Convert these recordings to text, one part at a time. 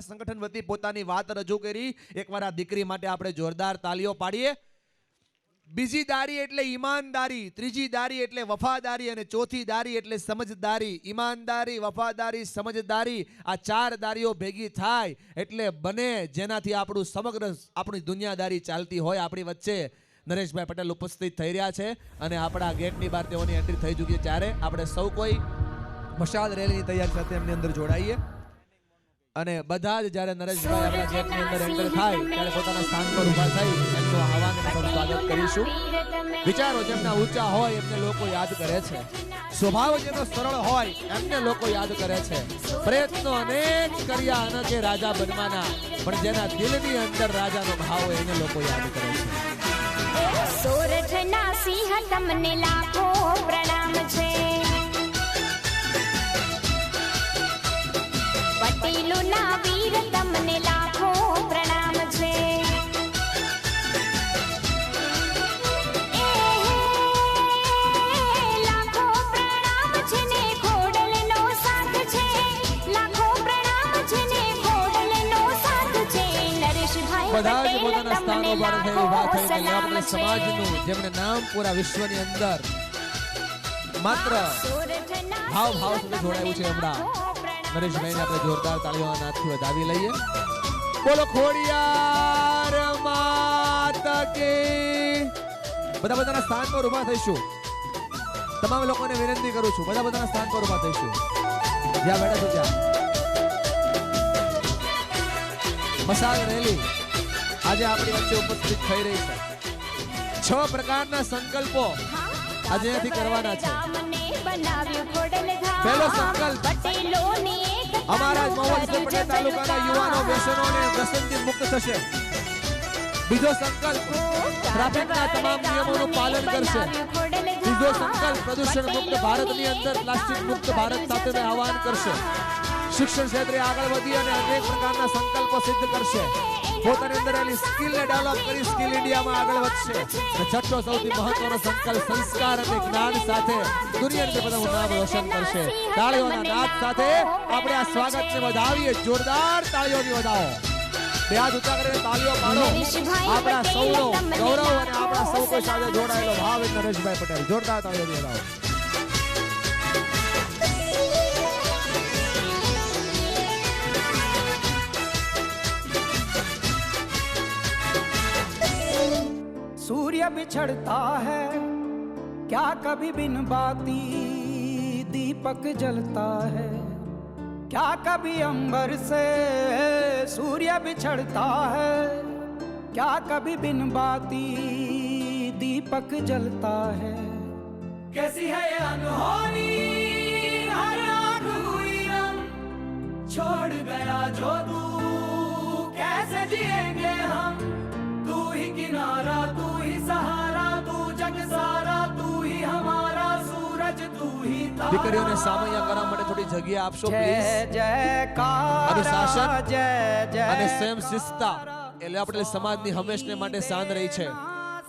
મહિલા સંગઠન વતી પોતાની વાત રજૂ કરી. એકવાર આ દીકરી માટે આપણે જોરદાર તાલીઓ પાડીએ. બીજી દારી એટલે ઈમાનદારી, ત્રીજી દારી એટલે વફાદારી અને ચોથી દારી એટલે સમજદારી. ઈમાનદારી, વફાદારી, સમજદારી આ ચાર દારીઓ ભેગી થાય એટલે બને જેનાથી આપણું સમગ્ર આપણી દુનિયાદારી ચાલતી હોય આપણી વચ્ચે. નરેશભાઈ પટેલ ઉપસ્થિત થઈ રહ્યા છે અને આપણા ગેટની બહાર તેઓની એન્ટ્રી થઈ ચૂકી છે. ત્યારે આપણે સૌ કોઈ મશાલ રેલીની તૈયારી સાથે એમની અંદર જોડાઈએ. અને બધા જ જ્યારે નરેશભાઈ આપણા અંદર એન્ટર થાય ત્યારે પોતાના સ્થાન પર ઊભા થઈ એમનું આહવાન સ્વાગત કરીશું. વિચારો જેમના ઊંચા હોય એમને લોકો યાદ કરે છે. સ્વભાવ જેનો સરળ હોય એમને લોકો યાદ કરે છે. પ્રયત્નો અનેક કર્યા અને જે રાજા બનવાના પણ જેના દિલની અંદર રાજાનો ભાવ હોય એને લોકો યાદ કરે છે. સોરઠના સિંહ તમને લાખો પ્રણામ છે. પટેલોના વીર તમને લાખો પ્રણામ છે. લાખો પ્રણામ છે ને ખોડલનો સાથ છે. લાખો પ્રણામ છે ને ખોડલનો સાથ છે. નરેશભાઈ બધા જ પોતાના સ્થાનો પર થઈ લાખો થઈને આપણે સમાજનું જેમણે નામ પૂરા વિશ્વની અંદર માત્ર ભાવ ભાવ સાથે જોડાયું છે હમણાં. નરેશભાઈને આપણે જોરદાર તાળીઓ નાદથી વધાવી લઈએ. બોલો ખોડિયાર માતા કે? બધા બધાના સ્થાન પર ઊભા થઈશું. તમામ લોકોને વિનંતી કરું છું બધા બધાના સ્થાન પર ઊભા થઈશું. જ્યાં બેઠા છો ત્યાં. મસાલ રેલી આજે આપણી વચ્ચે ઉપસ્થિત થઈ રહી છે. છ પ્રકારના સંકલ્પો આજે અહીંયાથી કરવાના છે. પહેલો સંકલ્પ. અમારા મહુવાજી પટેલ તાલુકાના યુવાનો વ્યસનો અને વ્યસનથી મુક્ત થશે. બીજો સંકલ્પ. ટ્રાફિકના તમામ નિયમોનું પાલન કરશે. ત્રીજો સંકલ્પ પ્રદૂષણ મુક્ત ભારતની અંદર પ્લાસ્ટિક મુક્ત ભારત સાથે આહવાન કરશે. શિક્ષણ ક્ષેત્રે આગળ વધી અને અનેક પ્રકારના સંકલ્પો સિદ્ધ કરશે. પોતાની અંદર એની સ્કિલને ડેવલપ કરી સ્કિલ ઇન્ડિયામાં આગળ વધશે. અને છઠ્ઠો સૌથી મહત્વનો સંકલ્પ, સંસ્કાર અને જ્ઞાન સાથે દુનિયાની બધાનું નામ રોશન કરશે. તાળીઓના નાદ સાથે આપણે આ સ્વાગતને વધાવીએ. જોરદાર તાળીઓની વધાવો બે હાથ કરીને તાળીઓ પાડો. આપણા સૌનો ગૌરવ અને આપણા સૌ કોઈ સાથે જોડાયેલો ભાવ નરેશભાઈ પટેલ. જોરદાર તાળીઓની વધાવો सूर्य बिछड़ता है, क्या कभी बिन बाती दीपक जलता है? क्या कभी अंबर से सूर्य बिछड़ता है, क्या कभी बिन बाती दीपक जलता है? कैसी है अनहोनी, हर आँख हुई छोड़ गया जो तू, कैसे जिएँगे हम? किनारा तू ही सहारा तू जग सारा तू ही हमारा सूरज तू ही तारा દીકરીઓને સામૈયા કરવા માટે થોડી જગ્યા આપશો जय પ્લીઝ जयकार અનુશાસન जय जय અને સ્વયં શિસ્તતા એટલે આપણે સમાજની હંમેશને માટે શાન રહી છે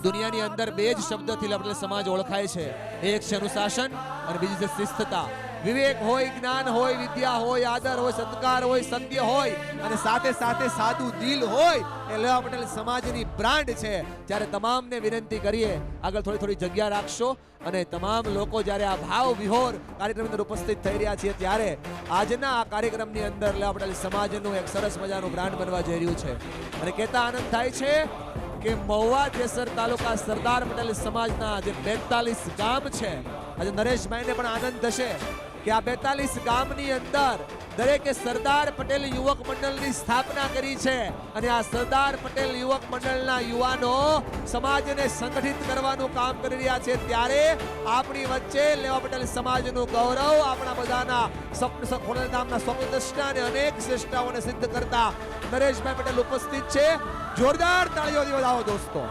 દુનિયાની અંદર બે જ શબ્દથી આપણે સમાજ ઓળખાય છે એક છે અનુશાસન અને બીજી છે શિસ્તતા વિવેક હોય, જ્ઞાન હોય, વિદ્યા હોય, આદર હોય, સત્કાર હોય, સત્ય હોય અને સાથે સાથે સાદું દિલ હોય, એ લેવા પટેલ સમાજની બ્રાન્ડ છે. જ્યારે તમામને વિનંતી કરીએ, આગળ થોડી થોડી જગ્યા રાખશો અને તમામ લોકો જ્યારે આ ભાવ વિહોર કાર્યક્રમની અંદર ઉપસ્થિત થઈ રહ્યા છીએ, ત્યારે આજના આ કાર્યક્રમની અંદર લેવા પટેલ સમાજનું એક સરસ મજાનું બ્રાન્ડ બનવા જઈ રહ્યું છે. અને કહેતા આનંદ થાય છે કે મહુવા જેસર તાલુકા સરદાર પટેલ સમાજના જે બેતાલીસ ગામ છે. આજે નરેશભાઈને પણ આનંદ થશે. કે આ બેતાલીસ ગામની અંદર દરેકે સરદાર પટેલ યુવક મંડળની સ્થાપના કરી છે અને આ સરદાર પટેલ યુવક મંડળના યુવાનો સમાજને સંગઠિત કરવાનું કામ કરી રહ્યા છે. ત્યારે આપણી વચ્ચે લેવા પટેલ સમાજનું ગૌરવ આપણા બધાના સ્વપ્ન ખોડલધામના સ્વપ્નદ્રષ્ટા અને અનેક શ્રેષ્ઠાઓને સિદ્ધ કરતા નરેશભાઈ પટેલ ઉપસ્થિત છે. જોરદાર તાળીઓ વધાવો દોસ્તો.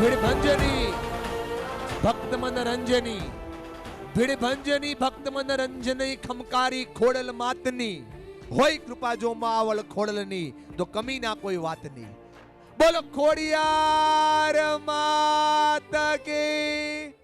ભીડભંજની ભક્ત મનોરંજની ભીડભંજની ભક્ત મનોરંજની ખમકારી ખોડલ માતની, હોય કૃપા જો માવળ ખોડલની, તો કમી ના કોઈ વાતની. બોલો ખોડિયાર માત કી